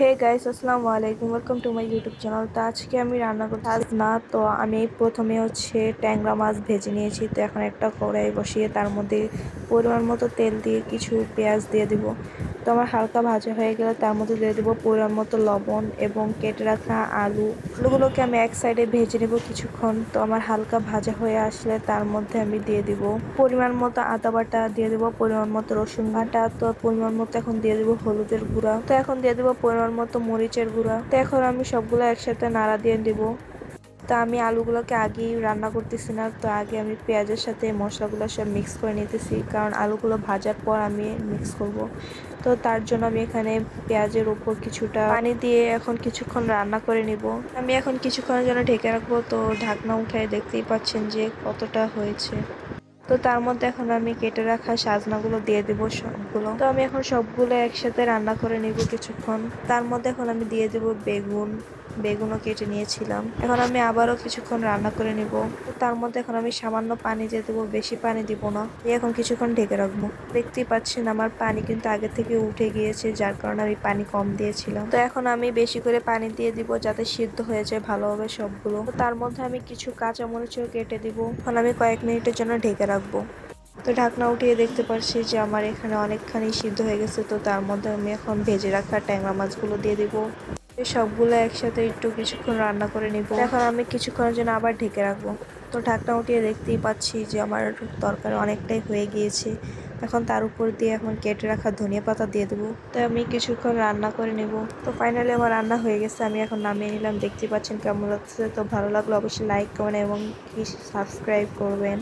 হে guys আসসালামু আলাইকুম welcome to my YouTube channel তো আজকে আমি রান্না করতে আজ না, তো আমি প্রথমে হচ্ছে ট্যাংরা মাছ ভেজে নিয়েছি। তো এখন একটা কড়াই বসিয়ে তার মধ্যে পরিমাণ মতো তেল দিয়ে কিছু পেঁয়াজ দিয়ে দিব। তো আমার হালকা ভাজা হয়ে গেলে তার মধ্যে দিয়ে দেবো পরিমাণ মতো লবণ এবং কেটে রাখা আলু। আলুগুলোকে আমি এক সাইডে ভেজে নেব কিছুক্ষণ। তো আমার হালকা ভাজা হয়ে আসলে তার মধ্যে আমি দিয়ে দিব পরিমাণ মতো আদা বাটা, দিয়ে দেবো পরিমাণ মতো রসুন বাটা, তো পরিমাণ মতো এখন দিয়ে দেবো হলুদের গুঁড়া। তো এখন দিয়ে দেবো পরিমাণ মতো মরিচের গুঁড়া। তো এখন আমি সবগুলো একসাথে নাড়া দিয়ে দিব। তো আমি আলুগুলোকে আগেই রান্না করতেছি না, তো আগে আমি পেঁয়াজের সাথে মশলাগুলো সব মিক্স করে নিতেছি, কারণ আলুগুলো ভাজার পর আমি মিক্স করব। তো তার জন্য আমি এখানে পেঁয়াজের উপর কিছুটা পানি দিয়ে এখন কিছুক্ষণ রান্না করে নিব। আমি এখন কিছুক্ষণের জন্য ঢেকে রাখব, তো ঢাকনা উঠায় দেখতেই পাচ্ছেন যে কতটা হয়েছে। তো তার মধ্যে এখন আমি কেটে রাখা সাজনাগুলো দিয়ে দেবো সবগুলো। তো আমি এখন সবগুলো একসাথে রান্না করে নিব কিছুক্ষণ। তার মধ্যে এখন আমি দিয়ে দেবো বেগুন বেগুনও কেটে নিয়েছিলাম। এখন আমি আবারও কিছুক্ষণ রান্না করে নিব। তার মধ্যে এখন আমি সামান্য পানি দিয়ে দেবো, বেশি পানি দিব না। দিয়ে এখন কিছুক্ষণ ঢেকে রাখব। দেখতেই পাচ্ছেন আমার পানি কিন্তু আগে থেকে উঠে গিয়েছে, যার কারণে আমি পানি কম দিয়েছিলাম। তো এখন আমি বেশি করে পানি দিয়ে দিব যাতে সিদ্ধ হয়ে যায় ভালোভাবে সবগুলো। তার মধ্যে আমি কিছু কাঁচা মরিচও কেটে দিব। এখন আমি কয়েক মিনিটের জন্য ঢেকে রাখব। তো ঢাকনা উঠিয়ে দেখতে পাচ্ছি যে আমার এখানে অনেকখানি সিদ্ধ হয়ে গেছে। তো তার মধ্যে আমি এখন ভেজে রাখা ট্যাংরা মাছগুলো দিয়ে দিব। সবগুলো একসাথে একটু কিছুক্ষণ রান্না করে নিব। এখন আমি কিছুক্ষণের জন্য আবার ঢেকে রাখব। তো ঢাকনা উঠিয়ে দেখতেই পাচ্ছি যে আমার তরকারি অনেকটাই হয়ে গিয়েছে। এখন তার উপর দিয়ে এখন কেটে রাখা ধনিয়া পাতা দিয়ে দেবো। তো আমি কিছুক্ষণ রান্না করে নেব। তো ফাইনালি আমার রান্না হয়ে গেছে। আমি এখন নামিয়ে নিলাম। দেখতে পাচ্ছেন কেমন লাগছে। তো ভালো লাগল অবশ্যই লাইক করবেন এবং সাবস্ক্রাইব করবেন।